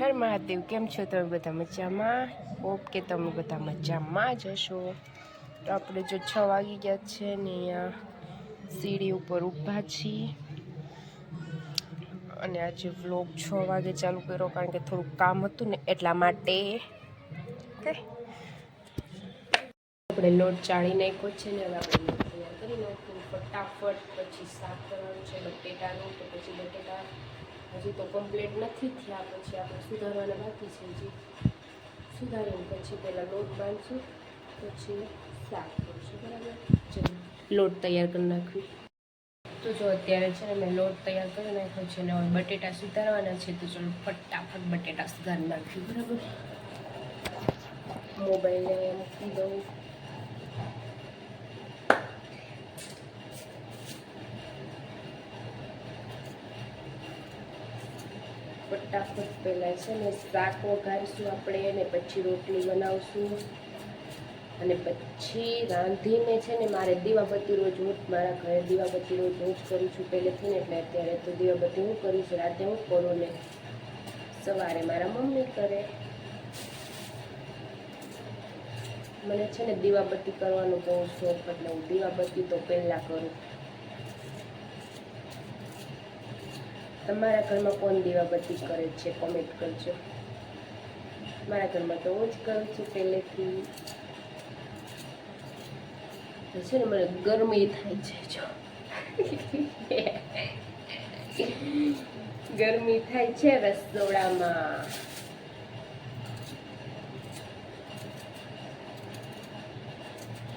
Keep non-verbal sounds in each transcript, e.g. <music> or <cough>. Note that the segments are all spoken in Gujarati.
હર મહાદેવ, કેમ છો તમે બધા મજામાં? હોપ કે તમે બધા મજામાં જ હશો. તો આપણે જો છ વાગી ગયા છે ને અહીંયા સીડી ઉપર ઊભા છીએ. અને આજે વ્લોગ છ વાગે ચાલુ કર્યો કારણ કે થોડુંક કામ હતું ને એટલા માટે. ઓકે. આપણે લોટ ચાળી નાખ્યો છે ને હવે આપણે ફટાફટ પછી શાક છે, બટેટાનું, તો પછી બટેટા હજી તો કમ્પ્લીટ નથી થયા, પછી આપણે સુધારવાના બાકી છે હજી. સુધારીને પછી પહેલાં લોટ બાંધશું, પછી શાક કરીશું, બરાબર? લોટ તૈયાર કરી નાખ્યું તો જો અત્યારે છે ને મેં લોટ તૈયાર કરી નાખ્યો છે ને હવે બટેટા સુધારવાના છે, તો ચલો ફટાફટ બટેટા સુધારી નાખ્યું બરાબર? મોબાઈલને મૂકી દઉં. ફટાફટ પહેલાં છે ને શાક વઘારીશું આપણે અને પછી રોટલી બનાવશું. અને પછી રાંધીને છે ને મારે દીવાબત્તી રોજ હું મારા ઘરે દીવાબત્તી રોજ હું જ કરું છું. પહેલેથી ને એટલે અત્યારે તો દીવાબત્તી હું કરું છું. રાતે હું કરું ને સવારે મારા મમ્મી કરે. મને છે ને દીવાબત્તી કરવાનો બહુ શોખ એટલે હું દીવાબત્તી તો પહેલાં કરું. તમારા ઘરમાં કોણ દીવાબત્તી કરે છે કોમેન્ટ કરજો. મારા ઘરમાં તો હું જ કરું છું પહેલેથી. છે ને મને ગરમી થાય છે, જો. <laughs> ગરમી થાય છે રસોડામાં.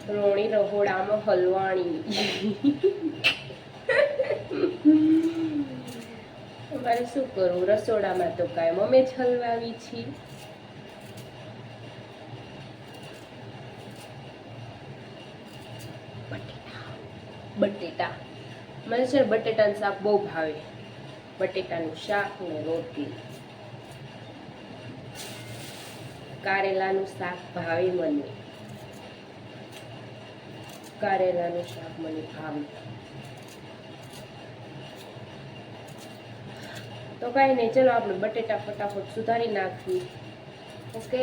રોણી રહોડામાં હલવાણી. <laughs> અમારે શું કરવું રસોડામાં તો કાંઈ મમે જ હલવાવી છીએ. બટેટા. મને છે બટેટાનું શાક બહુ ભાવે. બટેટાનું શાક ને રોટલી. કારેલાનું શાક ભાવે મને. કારેલાનું શાક મને ભાવે. તો કાંઈ નહીં. ચલો આપણે બટેટા ફટાફટ સુધારી નાખવી ઓકે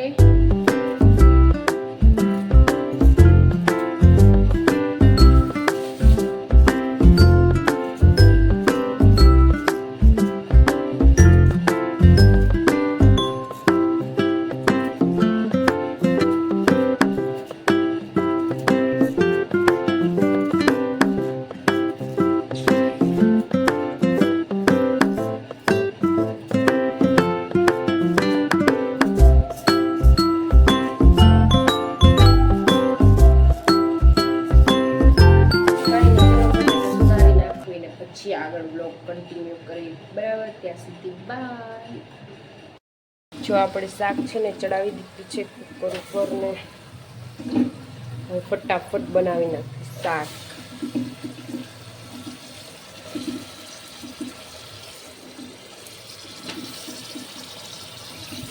જો આપણે શાક છે ને ચડાવી દીધું છે કુકર ઉપર ને ફટાફટ બનાવી નાખી શાક.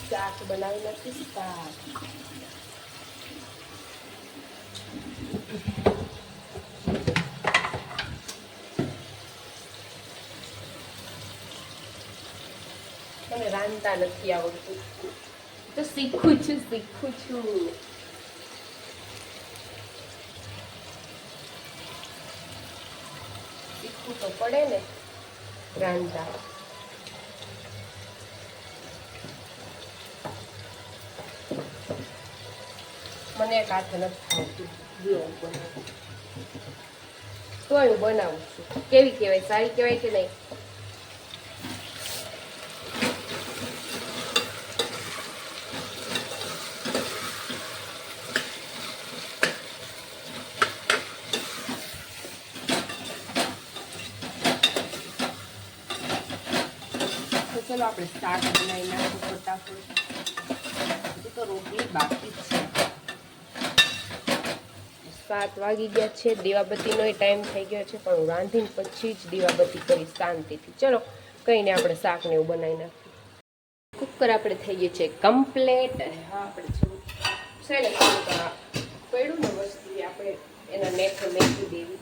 શાક બનાવી નાખી શાક મને રાંધતા નથી આવડતું. તો શીખું છું શીખું છું. શીખવું તો પડે ને, રાંધતા. મને એક હાથ નથી આવતું જો બનાવું. તોય હું બનાવું છું. કેવી કહેવાય, સારી કહેવાય કે નહીં? ચલો આપણે શાક બનાવી નાખું ફટાફટ. હજી તો રોટલી બાકી છે. સાત વાગી ગયા છે. દીવાબત્તીનો ટાઈમ થઈ ગયો છે પણ હું રાંધીને પછી જ દીવાબત્તી કરી શાંતિથી. ચલો કહીને આપણે શાકને એવું બનાવી નાખીએ. કુકર આપણે થઈ ગયું છે કમ્પ્લેટ. હા આપણે જેવું છે ને પડ્યું ને વસ્તુ આપણે એના નેઠે મેકી દેવી.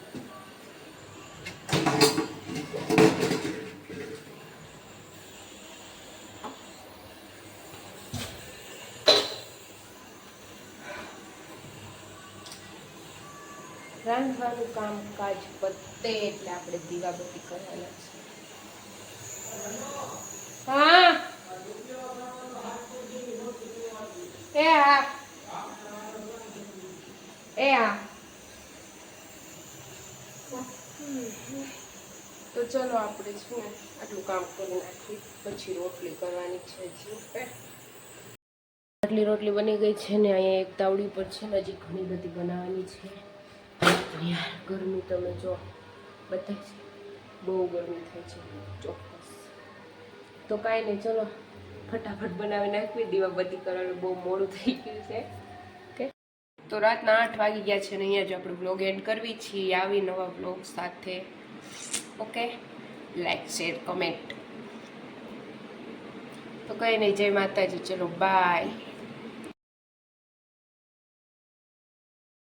રાંધવાનું કામકાજ પતે એટલે આપણે દીવાબત્તી કરવાના છે. હા. એ હા. એ હા. તો ચલો આપણે છે ને આટલું કામ કરી નાખી પછી રોટલી કરવાની છે હજી. આટલી રોટલી બની ગઈ છે ને અહીંયા એક તાવડી પર છે ને હજી ઘણી બધી બનાવવાની છે. પણ યાર, ગરમી તમે જો બધા છે બહુ ગરમી થાય છે, ચોક્કસ. તો કાંઈ નહીં, ચલો, ફટાફટ બનાવી નાખવી. દીવાબત્તી કરવાનું બહુ મોડું થઈ ગયું છે. તો રાતના આઠ વાગી ગયા છે ને અહીંયા જો આપણે બ્લોગ એન્ડ કરવી છીએ. આવી નવા બ્લોગ સાથે. ઓકે? લાઈક શેર કમેન્ટ તો કંઈ નહીં, જય માતાજી. ચલો બાય